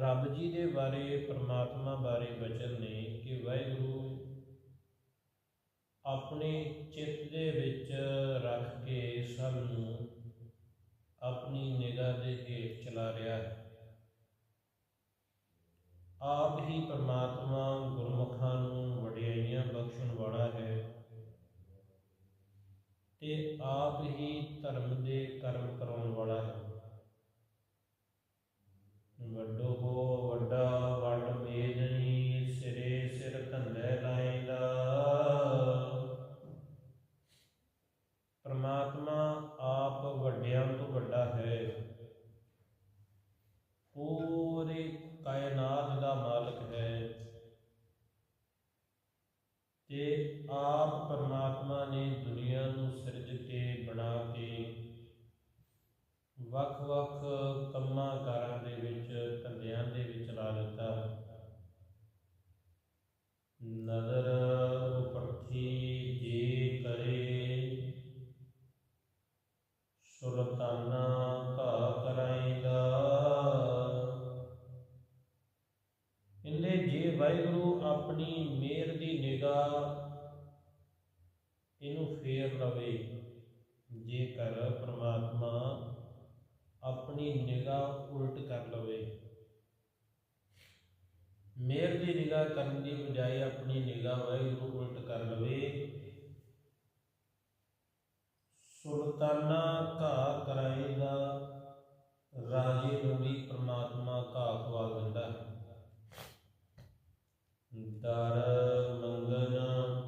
ਰੱਬ ਜੀ ਦੇ ਬਾਰੇ, ਪ੍ਰਮਾਤਮਾ ਬਾਰੇ ਬਚਨ ਨੇ ਕਿ ਵਾਹਿਗੁਰੂ ਆਪਣੇ ਚਿੱਤ ਦੇ ਵਿੱਚ ਰੱਖ ਕੇ ਸਭ ਨੂੰ ਆਪਣੀ ਨਿਗਾਹ ਦੇ ਹੇਠ ਚਲਾ ਰਿਹਾ ਹੈ। ਆਪ ਹੀ ਪਰਮਾਤਮਾ ਗੁਰਮੁਖਾਂ ਨੂੰ ਵਡਿਆਈਆਂ ਬਖਸ਼ਣ ਵਾਲਾ ਹੈ ਤੇ ਆਪ ਹੀ ਧਰਮ ਦੇ ਕਰਮ ਕਰਾਉਣ ਵਾਲਾ ਹੈ। ਵੱਡੋ ਮਿਹਰ ਦੀ ਨਿਗਾਹ ਕਰਨ ਦੀ ਬਜਾਏ ਆਪਣੀ ਨਿਗਾਹ ਵਾਹਿਗੁਰੂ ਉਲਟ ਕਰ ਲਵੇ। ਸੁਲਤਾਨਾ ਘਾ ਕਰਾਏਗਾ ਰਾਜੇ ਨੂੰ ਵੀ ਪ੍ਰਮਾਤਮਾ ਘਾ ਖਵਾ ਦਿੰਦਾ। ਦਰ ਮੰਗਨ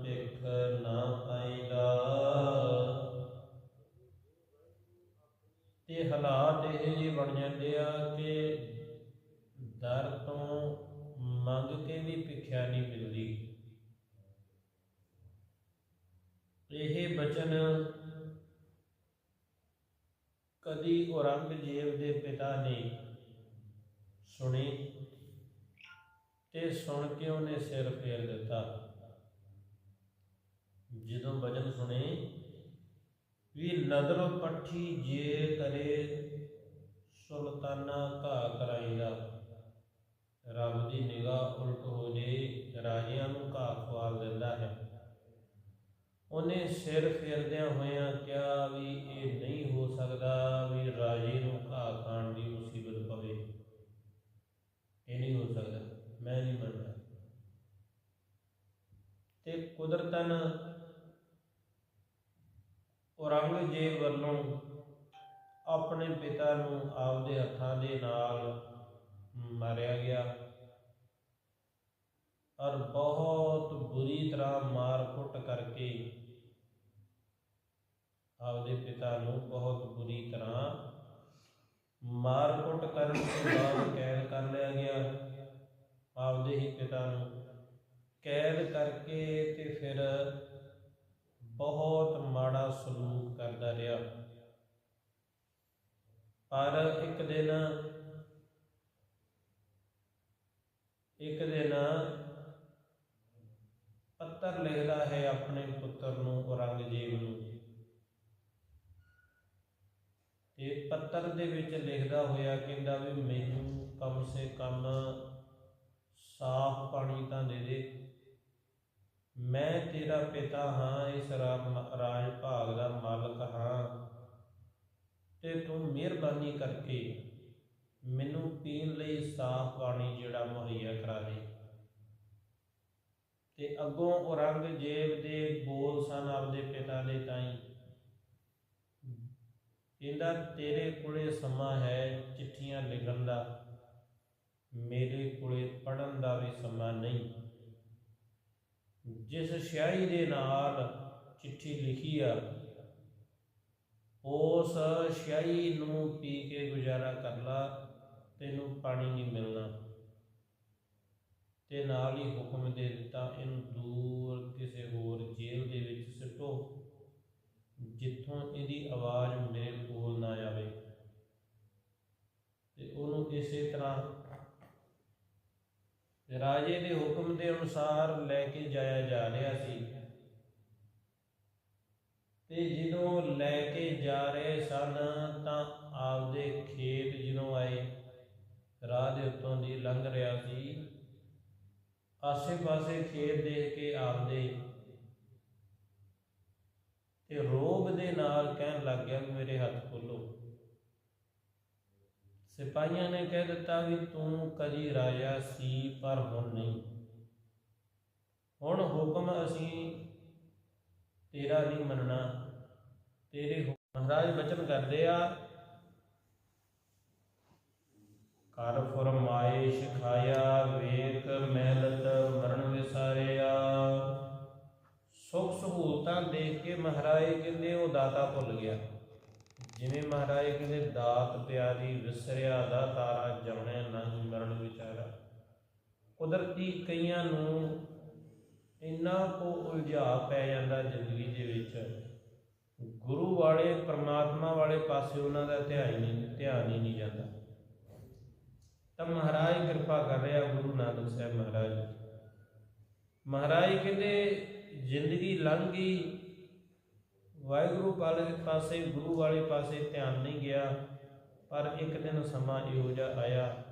ਭਿਖ ਨਾ ਪਾਈਦਾ। ਤੇ ਹਾਲਾਤ ਇਹ ਜਿਹੇ ਬਣ ਜਾਂਦੇ ਆ ਕਿ ਦਰ ਤੋਂ ਮੰਗ ਕੇ ਵੀ ਭਿਖਿਆ ਨਹੀਂ ਮਿਲਦੀ? ਇਹ ਬਚਨ ਕਦੀ ਔਰੰਗਜ਼ੇਬ ਦੇ ਪਿਤਾ ਨੇ ਸੁਣੀ ਤੇ ਸੁਣ ਕੇ ਉਹਨੇ ਸਿਰ ਫੇਰ ਦਿੱਤਾ। ਜਦੋਂ ਬਚਨ ਸੁਣੇ ਵੀ ਨਦਰ ਪੱਠੀ ਜੇ ਕਰੇ ਸੁਲਤਾਨਾ ਘਾ ਕਰਾਈਦਾ ਦੀ ਨਿਗਾਹ ਉਲਟ ਹੋ ਜੇ ਰਾਜਿਆਂ ਨੂੰ ਘਾ ਖਵਾਲ ਦਿੰਦਾ ਹੈ। ਉਹਨੇ ਸਿਰ ਫੇਰਦਿਆਂ ਹੋਇਆਂ ਕਿਹਾ ਵੀ ਇਹ ਨਹੀਂ ਹੋ ਸਕਦਾ ਵੀ ਰਾਜੇ ਨੂੰ ਘਾ ਖਾਣ ਦੀ ਮੁਸੀਬਤ ਪਵੇ। ਇਹ ਨਹੀਂ ਹੋ ਸਕਦਾ, ਮੈਂ ਨਹੀਂ ਮੰਨਦਾ। ਤੇ ਕੁਦਰਤਨ ਔਰੰਗਜ਼ੇਬ ਵੱਲੋਂ ਆਪਣੇ ਪਿਤਾ ਨੂੰ ਆਪਦੇ ਹੱਥਾਂ ਦੇ ਨਾਲ ਮਾਰਿਆ ਗਿਆ। ਔਰ ਬਹੁਤ ਬੁਰੀ ਤਰ੍ਹਾਂ ਮਾਰ ਕੁੱਟ ਕਰਕੇ ਆਪਦੇ ਪਿਤਾ ਨੂੰ ਬਹੁਤ ਬੁਰੀ ਤਰ੍ਹਾਂ ਮਾਰ ਕੁੱਟ ਕਰਨ ਤੋਂ ਬਾਅਦ ਕੈਦ ਕਰ ਲਿਆ ਗਿਆ। ਆਪਦੇ ਹੀ ਪਿਤਾ ਨੂੰ ਕੈਦ ਕਰਕੇ ਤੇ ਫਿਰ ਬਹੁਤ ਮਾੜਾ ਸਲੂਕ ਕਰਦਾ ਰਿਹਾ। ਪਰ ਇੱਕ ਦਿਨ ਇੱਕ ਦਿਨ ਪੱਤਰ ਲਿਖਦਾ ਹੈ ਆਪਣੇ ਪੁੱਤਰ ਨੂੰ, ਔਰੰਗਜ਼ੇਬ ਨੂੰ। ਤੇ ਪੱਤਰ ਦੇ ਵਿੱਚ ਲਿਖਦਾ ਹੋਇਆ ਕਹਿੰਦਾ ਵੀ ਮੈਨੂੰ ਕਮ ਸੇ ਕਮ ਸਾਫ਼ ਪਾਣੀ ਤਾਂ ਦੇ ਦੇ। ਮੈਂ ਤੇਰਾ ਪਿਤਾ ਹਾਂ, ਇਸ ਰਾ- ਰਾਜ ਭਾਗ ਦਾ ਮਾਲਕ ਹਾਂ। ਤੇ ਤੂੰ ਮਿਹਰਬਾਨੀ ਕਰਕੇ ਮੈਨੂੰ ਪੀਣ ਲਈ ਸਾਫ਼ ਪਾਣੀ ਜਿਹੜਾ ਮੁਹੱਈਆ ਕਰਾ ਦੇ। ਤੇ ਅੱਗੋਂ ਔਰੰਗਜ਼ੇਬ ਦੇ ਬੋਲ ਸਨ ਆਪਦੇ ਪਿਤਾ ਦੇ ਤਾਈ। ਕਹਿੰਦਾ, ਤੇਰੇ ਕੋਲੇ ਸਮਾਂ ਹੈ ਚਿੱਠੀਆਂ ਲਿਖਣ ਦਾ। ਮੇਰੇ ਕੋਲੇ ਪੜਨ ਦਾ ਵੀ ਸਮਾਂ ਨਹੀਂ। ਜਿਸ ਸਿਆਹੀ ਦੇ ਨਾਲ ਚਿੱਠੀ ਲਿਖੀ ਆ, ਉਸ ਸਿਆਹੀ ਨੂੰ ਪੀ ਕੇ ਗੁਜ਼ਾਰਾ ਕਰ ਲਾ, ਤੈਨੂੰ ਪਾਣੀ ਨਹੀਂ ਮਿਲਣਾ। ਤੇ ਨਾਲ ਹੀ ਹੁਕਮ ਦੇ ਦਿੱਤਾ, ਇਹਨੂੰ ਦੂਰ ਕਿਸੇ ਹੋਰ ਜੇਲ੍ਹ ਦੇ ਵਿੱਚ ਸਿੱਟੋ, ਜਿੱਥੋਂ ਇਹਦੀ ਆਵਾਜ਼ ਮੇਰੇ ਕੋਲ ਨਾ ਆਵੇ। ਤੇ ਉਹਨੂੰ ਇਸੇ ਤਰ੍ਹਾਂ ਰਾਜੇ ਦੇ ਹੁਕਮ ਦੇ ਅਨੁਸਾਰ ਲੈ ਕੇ ਜਾਇਆ ਜਾ ਰਿਹਾ ਸੀ। ਤੇ ਜਦੋਂ ਲੈ ਕੇ ਜਾ ਰਹੇ ਸਨ, ਤਾਂ ਆਪਦੇ ਖੇਤ ਜਦੋਂ ਆਏ, ਰਾਹ ਦੇ ਉੱਤੋਂ ਦੀ ਲੰਘ ਰਿਹਾ ਸੀ ਆਸੇ-ਪਾਸੇ ਖੇਤ ਦੇਖ ਕੇ ਆਪਦੇ ਤੇ ਰੋਬ ਦੇ ਨਾਲ ਕਹਿਣ ਲੱਗ ਗਿਆ ਵੀ ਮੇਰੇ ਹੱਥ ਖੋਲੋ। ਸਿਪਾਹੀਆਂ ਨੇ ਕਹਿ ਦਿੱਤਾ ਵੀ ਤੂੰ ਕਦੀ ਰਾਜਾ ਸੀ, ਪਰ ਹੁਣ ਨਹੀਂ। ਹੁਣ ਹੁਕਮ ਅਸੀਂ ਤੇਰਾ ਨਹੀਂ ਮੰਨਣਾ। ਤੇਰੇ ਮਹਾਰਾਜ ਬਚਨ ਕਰਦੇ ਆ। ਹਰ ਫਰਮਾਏ ਸਿਖਾਇਆ ਵੇਤ ਮਹਿਲਤ ਮਰਨ ਵਿਸਾਰਿਆ। ਸੁਖ ਸਹੂਲਤਾਂ ਦੇਖ ਕੇ ਮਹਾਰਾਜ ਕਹਿੰਦੇ ਉਹ ਦਾਤਾ ਭੁੱਲ ਗਿਆ। ਜਿਵੇਂ ਮਹਾਰਾਜ ਕਹਿੰਦੇ, ਦਾਤ ਪਿਆਰੀ ਵਿਸਰਿਆ ਦਾ ਤਾਰਾ ਜਮਣੇ ਨੰਗ ਮਰਨ ਵਿਚਾਰਾ। ਕੁਦਰਤੀ ਕਈਆਂ ਨੂੰ ਇੰਨਾ ਕੋ ਉਲਝਾ ਪੈ ਜਾਂਦਾ ਜ਼ਿੰਦਗੀ ਦੇ ਵਿੱਚ। ਗੁਰੂ ਵਾਲੇ, ਪਰਮਾਤਮਾ ਵਾਲੇ ਪਾਸੇ ਉਹਨਾਂ ਦਾ ਧਿਆਨ ਹੀ ਨਹੀਂ ਧਿਆਨ ਹੀ ਨਹੀਂ ਜਾਂਦਾ। ਤਾਂ ਮਹਾਰਾਜ ਕਿਰਪਾ ਕਰ ਰਿਹਾ ਗੁਰੂ ਨਾਨਕ ਸਾਹਿਬ ਮਹਾਰਾਜ ਮਹਾਰਾਜ ਕਹਿੰਦੇ, ਜ਼ਿੰਦਗੀ ਲੰਘ ਗਈ। ਵਾਹਿਗੁਰੂ ਵਾਲੇ ਪਾਸੇ, ਗੁਰੂ ਵਾਲੇ ਪਾਸੇ ਧਿਆਨ ਨਹੀਂ ਗਿਆ। ਪਰ ਇੱਕ ਦਿਨ ਸਮਾਂ ਇਹੋ ਜਿਹਾ ਆਇਆ।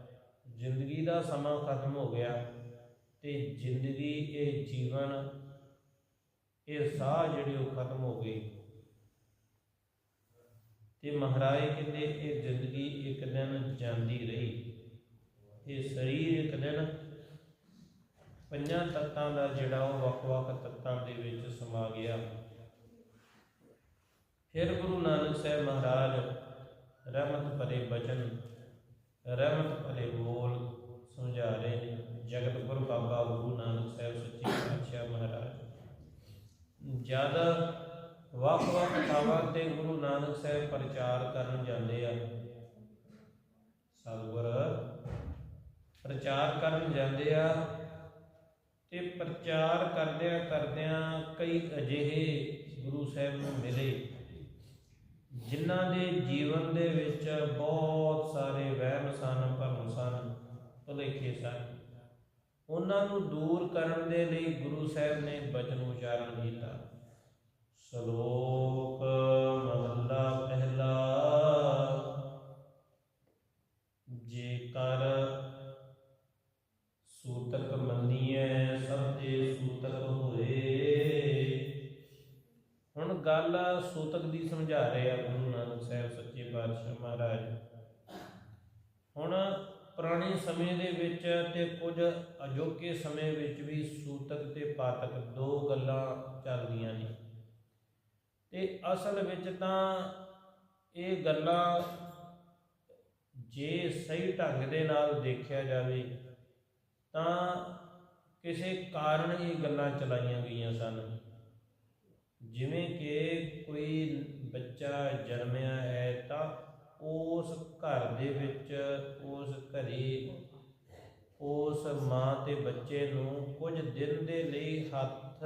ਜ਼ਿੰਦਗੀ ਦਾ ਸਮਾਂ ਖਤਮ ਹੋ ਗਿਆ ਤੇ ਜ਼ਿੰਦਗੀ, ਇਹ ਜੀਵਨ, ਇਹ ਸਾਹ ਜਿਹੜੇ ਉਹ ਖਤਮ ਹੋ ਗਏ ਤੇ ਮਹਾਰਾਜ ਕਹਿੰਦੇ, ਇਹ ਜ਼ਿੰਦਗੀ ਇੱਕ ਦਿਨ ਜਾਂਦੀ ਰਹੀ। ਇਹ ਸਰੀਰ ਇੱਕ ਦਿਨ ਪੰਜਾਂ ਤੱਤਾਂ ਦਾ ਜਿਹੜਾ ਉਹ ਵੱਖ-ਵੱਖ ਤੱਤਾਂ ਦੇ ਵਿੱਚ ਸਮਾ ਗਿਆ। ਫਿਰ ਗੁਰੂ ਨਾਨਕ ਸਾਹਿਬ ਮਹਾਰਾਜ ਰਹਿਮਤ ਭਰੇ ਬਚਨ, ਰਹਿਮਤ ਭਰੇ ਬੋਲ ਸਮਝਾ ਰਹੇ ਨੇ, ਜਗਤਪੁਰ ਬਾਬਾ ਗੁਰੂ ਨਾਨਕ ਸਾਹਿਬ ਸੱਚੇ ਪਾਤਸ਼ਾਹ ਮਹਾਰਾਜ। ਜ਼ਿਆਦਾ ਵੱਖ-ਵੱਖ ਥਾਵਾਂ ਤੇ ਗੁਰੂ ਨਾਨਕ ਸਾਹਿਬ ਪ੍ਰਚਾਰ ਕਰਨ ਜਾਂਦੇ ਆ। ਸਤਿਗੁਰ ਪ੍ਰਚਾਰ ਕਰਨ ਜਾਂਦੇ ਆ ਤੇ ਪ੍ਰਚਾਰ ਕਰਦਿਆਂ ਕਰਦਿਆਂ ਕਈ ਅਜਿਹੇ ਗੁਰੂ ਸਾਹਿਬ ਨੂੰ ਮਿਲੇ, ਜਿਨ੍ਹਾਂ ਦੇ ਜੀਵਨ ਦੇ ਵਿੱਚ ਬਹੁਤ ਸਾਰੇ ਵਹਿਮ ਸਨ, ਭਰਮ ਸਨ, ਭੁਲੇਖੇ ਸਨ। ਉਹਨਾਂ ਨੂੰ ਦੂਰ ਕਰਨ ਦੇ ਲਈ ਗੁਰੂ ਸਾਹਿਬ ਨੇ ਬਚਨ ਉਚਾਰਨ ਕੀਤਾ, ਸ਼ਲੋਕ ਮਹਲਾ ਸੂਤਕ ਮੰਨੀਐ ਸਭ ਤੇ ਸੂਤਕ ਹੋਏ। ਹੁਣ ਗੱਲ ਸੂਤਕ ਦੀ ਸਮਝਾ ਰਹੇ ਆ ਗੁਰੂ ਨਾਨਕ ਸਾਹਿਬ ਸੱਚੇ ਪਾਤਸ਼ਾਹ ਮਹਾਰਾਜ। ਹੁਣ ਪੁਰਾਣੇ ਸਮੇਂ ਦੇ ਵਿੱਚ ਤੇ ਕੁਝ ਅਜੋਕੇ ਸਮੇਂ ਵਿੱਚ ਵੀ ਸੂਤਕ ਤੇ ਪਾਤਕ ਦੋ ਗੱਲਾਂ ਚੱਲਦੀਆਂ ਨੇ। ਤੇ ਅਸਲ ਵਿੱਚ ਤਾਂ ਇਹ ਗੱਲਾਂ ਜੇ ਸਹੀ ਢੰਗ ਦੇ ਨਾਲ ਦੇਖਿਆ ਜਾਵੇ ਤਾਂ ਕਿਸੇ ਕਾਰਨ ਇਹ ਗੱਲਾਂ ਚਲਾਈਆਂ ਗਈਆਂ ਸਨ। ਜਿਵੇਂ ਕਿ ਕੋਈ ਬੱਚਾ ਜਨਮਿਆ ਹੈ ਤਾਂ ਉਸ ਘਰ ਦੇ ਵਿੱਚ ਉਸ ਘਰੇ ਉਸ ਮਾਂ ਤੇ ਬੱਚੇ ਨੂੰ ਕੁਝ ਦਿਨ ਦੇ ਲਈ ਹੱਥ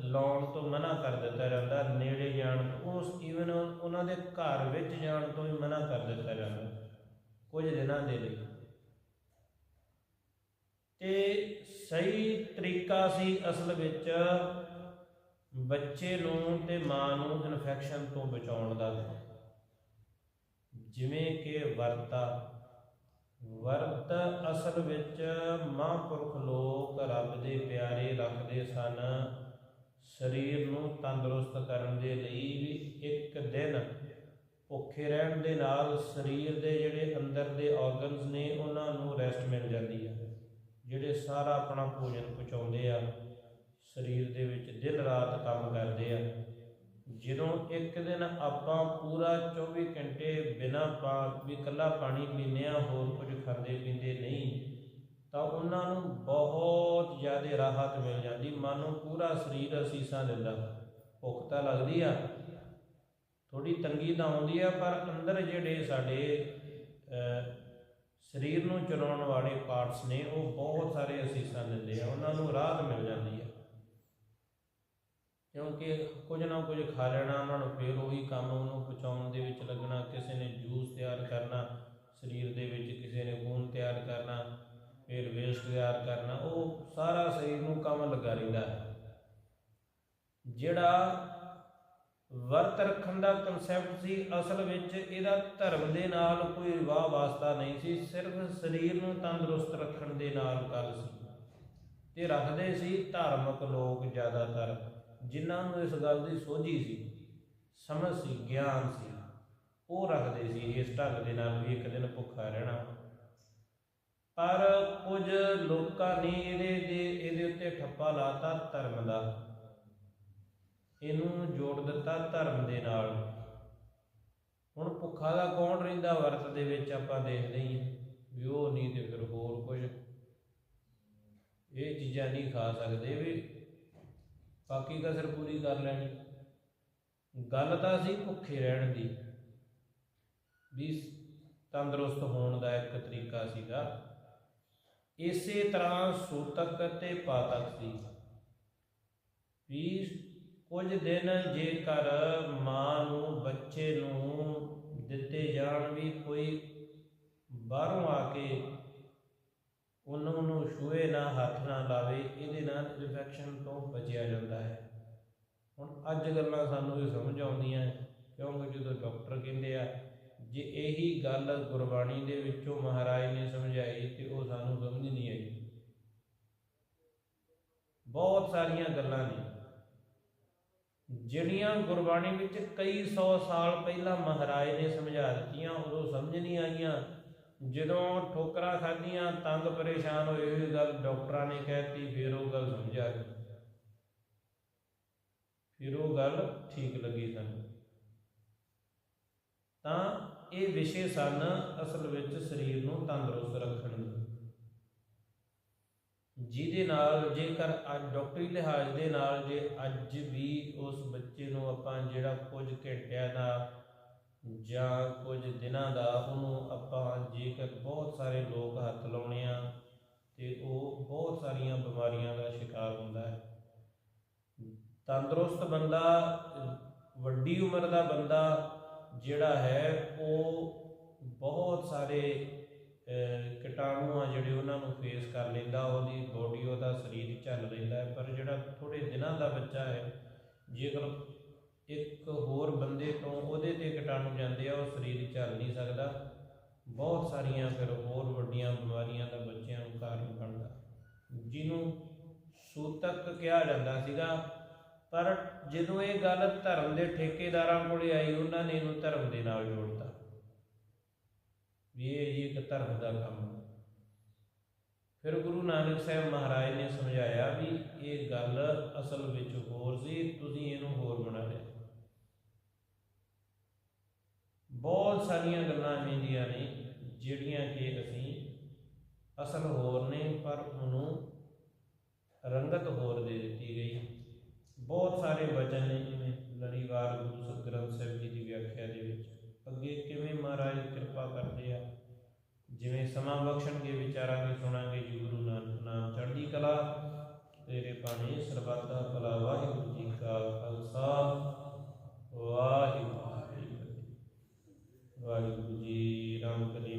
ਲਾਉਣ ਤੋਂ ਮਨਾ ਕਰ ਦਿੱਤਾ ਜਾਂਦਾ। ਨੇੜੇ ਜਾਣ ਤੋਂ ਉਸ ਈਵਨ ਉਹਨਾਂ ਦੇ ਘਰ ਵਿੱਚ ਜਾਣ ਤੋਂ ਵੀ ਮਨਾ ਕਰ ਦਿੱਤਾ ਜਾਂਦਾ। ਕੁਝ ਦਿਨਾਂ ਦੇ ਲਈ। ਤੇ ਸਹੀ ਤਰੀਕਾ ਸੀ ਅਸਲ ਵਿੱਚ ਬੱਚੇ ਨੂੰ ਤੇ ਮਾਂ ਨੂੰ ਇਨਫੈਕਸ਼ਨ ਤੋਂ ਬਚਾਉਣ ਦਾ ਜਿਵੇਂ ਕਿ ਵਰਤਾ। ਵਰਤ ਅਸਲ ਵਿੱਚ ਮਹਾਂਪੁਰਖ ਲੋਕ ਰੱਬ ਦੇ ਪਿਆਰੇ ਰੱਖਦੇ ਸਨ। ਸਰੀਰ ਨੂੰ ਤੰਦਰੁਸਤ ਕਰਨ ਦੇ ਲਈ ਵੀ ਇੱਕ ਦਿਨ ਭੁੱਖੇ ਰਹਿਣ ਦੇ ਨਾਲ ਸਰੀਰ ਦੇ ਜਿਹੜੇ ਅੰਦਰ ਦੇ ਆਰਗਨਸ ਨੇ, ਉਹਨਾਂ ਨੂੰ ਰੈਸਟ ਮਿਲ ਜਾਂਦੀ ਹੈ ਜਿਹੜੇ ਸਾਰਾ ਆਪਣਾ ਭੋਜਨ ਪਹੁੰਚਾਉਂਦੇ ਆ, ਸਰੀਰ ਦੇ ਵਿੱਚ ਦਿਨ ਰਾਤ ਕੰਮ ਕਰਦੇ ਆ। ਜਦੋਂ ਇੱਕ ਦਿਨ ਆਪਾਂ ਪੂਰਾ 24 ਘੰਟੇ ਬਿਨਾਂ ਪਾ ਵੀ ਇਕੱਲਾ ਪਾਣੀ ਪੀਂਦੇ ਆ, ਹੋਰ ਕੁਝ ਖਾਂਦੇ ਪੀਂਦੇ ਨਹੀਂ, ਤਾਂ ਉਹਨਾਂ ਨੂੰ ਬਹੁਤ ਜ਼ਿਆਦਾ ਰਾਹਤ ਮਿਲ ਜਾਂਦੀ। ਮਨ ਨੂੰ ਪੂਰਾ ਸਰੀਰ ਅਸੀਸਾਂ ਦਿੰਦਾ। ਭੁੱਖ ਤਾਂ ਲੱਗਦੀ ਆ ਥੋੜੀ ਤੰਗੀ ਤਾਂ ਆਉਂਦੀ ਆ, ਪਰ ਅੰਦਰ ਜਿਹੜੇ ਸਾਡੇ ਸਰੀਰ ਨੂੰ ਚਲਾਉਣ ਵਾਲੇ ਪਾਰਟਸ ਨੇ, ਉਹ ਬਹੁਤ ਸਾਰੇ ਅਸੀਸਾਂ ਲੈਂਦੇ ਆ, ਉਹਨਾਂ ਨੂੰ ਰਾਹਤ ਮਿਲ ਜਾਂਦੀ ਹੈ ਕਿਉਂਕਿ ਕੁਝ ਨਾ ਕੁਝ ਖਾ ਲੈਣਾ, ਉਹਨਾਂ ਨੂੰ ਫਿਰ ਉਹੀ ਕੰਮ ਉਹਨੂੰ ਪਹੁੰਚਾਉਣ ਦੇ ਵਿੱਚ ਲੱਗਣਾ, ਕਿਸੇ ਨੇ ਜੂਸ ਤਿਆਰ ਕਰਨਾ, ਸਰੀਰ ਦੇ ਵਿੱਚ ਕਿਸੇ ਨੇ ਖੂਨ ਤਿਆਰ ਕਰਨਾ, ਫਿਰ ਵੇਸਟ ਤਿਆਰ ਕਰਨਾ, ਉਹ ਸਾਰਾ ਸਰੀਰ ਨੂੰ ਕੰਮ ਲੱਗਾ ਰਹਿੰਦਾ ਹੈ। ਜਿਹੜਾ ਵਰਤ ਰੱਖਣ ਦਾ ਕਨਸੈਪਟ ਸੀ, ਅਸਲ ਵਿੱਚ ਇਹਦਾ ਧਰਮ ਦੇ ਨਾਲ ਕੋਈ ਵਾਹ ਵਾਸਤਾ ਨਹੀਂ ਸੀ, ਸਿਰਫ ਸਰੀਰ ਨੂੰ ਤੰਦਰੁਸਤ ਰੱਖਣ ਦੇ ਨਾਲ ਗੱਲ ਸੀ। ਤੇ ਰੱਖਦੇ ਸੀ ਧਾਰਮਿਕ ਲੋਕ ਜ਼ਿਆਦਾਤਰ, ਜਿਨ੍ਹਾਂ ਨੂੰ ਇਸ ਗੱਲ ਦੀ ਸੋਝੀ ਸੀ, ਸਮਝ ਸੀ, ਗਿਆਨ ਸੀ। ਉਹ ਰੱਖਦੇ ਸੀ ਇਸ ਢੰਗ ਦੇ ਨਾਲ ਵੀ ਇੱਕ ਦਿਨ ਭੁੱਖਾ ਰਹਿਣਾ। ਪਰ ਕੁਝ ਲੋਕਾਂ ਨੇ ਇਹਦੇ ਦੇ, ਇਹਦੇ ਉੱਤੇ ਠੱਪਾ ਲਾਤਾ ਧਰਮ ਦਾ। ਇਹਨੂੰ ਜੋੜ ਦਿੱਤਾ ਧਰਮ ਦੇ ਨਾਲ। ਹੁਣ ਭੁੱਖਾ ਦਾ ਕੌਣ ਰਹਿੰਦਾ? ਵਰਤ ਦੇ ਵਿੱਚ ਆਪਾਂ ਦੇਖਦੇ ਹੀ ਵੀ ਉਹ ਨਹੀਂ ਤੇ ਫਿਰ ਹੋਰ ਕੁਝ। ਇਹ ਚੀਜ਼ਾਂ ਨਹੀਂ ਖਾ ਸਕਦੇ ਵੀ ਬਾਕੀ ਕਸਰ ਪੂਰੀ ਕਰ ਲੈਣੀ। ਗੱਲ ਤਾਂ ਸੀ ਭੁੱਖੇ ਰਹਿਣ ਦੀ। ਵੀ ਤੰਦਰੁਸਤ ਹੋਣ ਦਾ ਇੱਕ ਤਰੀਕਾ ਸੀਗਾ। ਇਸੇ ਤਰ੍ਹਾਂ ਸੂਤਕ ਤੇ ਪਾਤਕ ਸੀ। ਵੀ ਕੁਝ ਦਿਨ ਜੇਕਰ ਮਾਂ ਨੂੰ, ਬੱਚੇ ਨੂੰ ਦਿੱਤੇ ਜਾਣ ਵੀ ਕੋਈ ਬਾਹਰੋਂ ਆ ਕੇ ਉਹਨਾਂ ਨੂੰ ਛੂਏ ਨਾ, ਹੱਥ ਨਾ ਲਾਵੇ, ਇਹਦੇ ਨਾਲ ਇਨਫੈਕਸ਼ਨ ਤੋਂ ਬਚਿਆ ਜਾਂਦਾ ਹੈ। ਹੁਣ ਅੱਜ ਗੱਲਾਂ ਸਾਨੂੰ ਇਹ ਸਮਝ ਆਉਂਦੀਆਂ ਕਿਉਂਕਿ ਜਦੋਂ ਡਾਕਟਰ ਕਹਿੰਦੇ ਆ, ਜੇ ਇਹੀ ਗੱਲ ਗੁਰਬਾਣੀ ਦੇ ਵਿੱਚੋਂ ਮਹਾਰਾਜ ਨੇ ਸਮਝਾਈ, ਤੇ ਉਹ ਸਾਨੂੰ ਸਮਝ ਨਹੀਂ ਆਈ। ਬਹੁਤ ਸਾਰੀਆਂ ਗੱਲਾਂ ਨੇ। ਜਿਹੜੀਆਂ ਗੁਰਬਾਣੀ ਵਿੱਚ ਕਈ ਸੌ ਸਾਲ ਪਹਿਲਾਂ ਮਹਾਰਾਜ ਨੇ ਸਮਝਾ ਦਿੱਤੀਆਂ, ਉਦੋਂ ਸਮਝ ਨਹੀਂ ਆਈਆਂ। ਜਦੋਂ ਠੋਕਰਾਂ ਖਾਧੀਆਂ, ਤੰਗ ਪਰੇਸ਼ਾਨ ਹੋਏ ਇਹ ਗੱਲ ਡਾਕਟਰਾਂ ਨੇ ਕਹਿਤੀ, ਫਿਰ ਉਹ ਗੱਲ ਸਮਝ ਆ ਗਈ। ਫਿਰ ਉਹ ਗੱਲ ਠੀਕ ਲੱਗੀ ਸਾਨੂੰ। ਤਾਂ ਇਹ ਵਿਸ਼ੇ ਸਨ ਅਸਲ ਵਿੱਚ ਸਰੀਰ ਨੂੰ ਤੰਦਰੁਸਤ ਰੱਖਣ ਦੇ। ਜਿਹਦੇ ਨਾਲ, ਜੇਕਰ ਅੱਜ ਡਾਕਟਰੀ ਲਿਹਾਜ਼ ਦੇ ਨਾਲ ਜੇ ਅੱਜ ਵੀ ਉਸ ਬੱਚੇ ਨੂੰ ਆਪਾਂ ਜਿਹੜਾ ਕੁਝ ਘੰਟਿਆਂ ਦਾ ਜਾਂ ਕੁਝ ਦਿਨਾਂ ਦਾ, ਉਹਨੂੰ ਆਪਾਂ ਜੇਕਰ ਬਹੁਤ ਸਾਰੇ ਲੋਕ ਹੱਥ ਲਾਉਣੇ ਆ, ਤੇ ਉਹ ਬਹੁਤ ਸਾਰੀਆਂ ਬਿਮਾਰੀਆਂ ਦਾ ਸ਼ਿਕਾਰ ਹੁੰਦਾ ਹੈ। ਤੰਦਰੁਸਤ ਬੰਦਾ, ਵੱਡੀ ਉਮਰ ਦਾ ਬੰਦਾ ਜਿਹੜਾ ਹੈ, ਉਹ ਬਹੁਤ ਸਾਰੇ ਕੀਟਾਣੂ ਆ ਜਿਹੜੇ ਉਹਨਾਂ ਨੂੰ ਫੇਸ ਕਰ ਲੈਂਦਾ, ਉਹਦੀ ਬੋਡੀ ਉਹਦਾ ਸਰੀਰ ਚੱਲ ਲੈਂਦਾ ਹੈ। ਪਰ ਜਿਹੜਾ ਥੋੜੇ ਦਿਨਾਂ ਦਾ ਬੱਚਾ ਹੈ, ਜੇਕਰ ਇੱਕ ਹੋਰ ਬੰਦੇ ਤੋਂ ਉਹਦੇ ਤੇ ਕੀਟਾਣੂ ਜਾਂਦੇ ਆ, ਉਹ ਸਰੀਰ ਚੱਲ ਨਹੀਂ ਸਕਦਾ। ਬਹੁਤ ਸਾਰੀਆਂ ਫਿਰ ਹੋਰ ਵੱਡੀਆਂ ਬਿਮਾਰੀਆਂ ਦਾ ਬੱਚਿਆਂ ਨੂੰ ਕਾਰਨ ਬਣਦਾ। ਜਿਹਨੂੰ ਸੂਤਕ ਕਿਹਾ ਜਾਂਦਾ ਸੀਗਾ, ਪਰ ਜਦੋਂ ਇਹ ਗੱਲ ਧਰਮ ਦੇ ਠੇਕੇਦਾਰਾਂ ਕੋਲੇ ਆਈ, ਉਹਨਾਂ ਨੇ ਇਹਨੂੰ ਧਰਮ ਦੇ ਨਾਲ ਜੋੜਤਾ। ਵੀ ਇਹ ਇੱਕ ਧਰਮ ਦਾ ਕੰਮ ਫਿਰ ਗੁਰੂ ਨਾਨਕ ਸਾਹਿਬ ਮਹਾਰਾਜ ਨੇ ਸਮਝਾਇਆ ਵੀ ਇਹ ਗੱਲ ਅਸਲ ਵਿੱਚ ਹੋਰ ਸੀ, ਤੁਸੀਂ ਇਹਨੂੰ ਹੋਰ ਬਣਾ ਲਿਆ। ਬਹੁਤ ਸਾਰੀਆਂ ਗੱਲਾਂ ਹੁੰਦੀਆਂ ਨੇ, ਜਿਹੜੀਆਂ ਕਿ ਅਸੀਂ ਅਸਲ ਹੋਰ ਨੇ, ਪਰ ਉਹਨੂੰ ਰੰਗਤ ਹੋਰ ਦੇ ਦਿੱਤੀ ਗਈ ਬਹੁਤ ਸਾਰੇ ਵਚਨ ਨੇ ਜਿਵੇਂ ਲੜੀਵਾਰ ਗੁਰੂ ਸਤਿਗੁਰੂ ਸਾਹਿਬ ਜੀ ਦੀ ਵਿਆਖਿਆ ਦੇ ਵਿੱਚ ਅੱਗੇ ਕਿਵੇਂ ਮਹਾਰਾਜ ਕਿਰਪਾ ਕਰਦੇ ਆ ਜਿਵੇਂ ਸਮਾਂ ਬਖਸ਼ਣਗੇ, ਵਿਚਾਰਾਂਗੇ, ਸੁਣਾਂਗੇ, ਜੀ ਗੁਰੂ ਨਾਨਕ ਨਾਮ ਚੜ੍ਹਦੀ ਕਲਾ। ਤੇਰੇ ਬਾਣੀ ਸਰਬੱਤ ਦਾ ਭਲਾ, ਵਾਹਿਗੁਰੂ ਜੀ ਕਾ ਖਾਲਸਾ। ਵਾਹਿਗੁਰੂ ਵਾਹਿਗੁਰੂ ਜੀ ਰਾਮ ਕਲੀ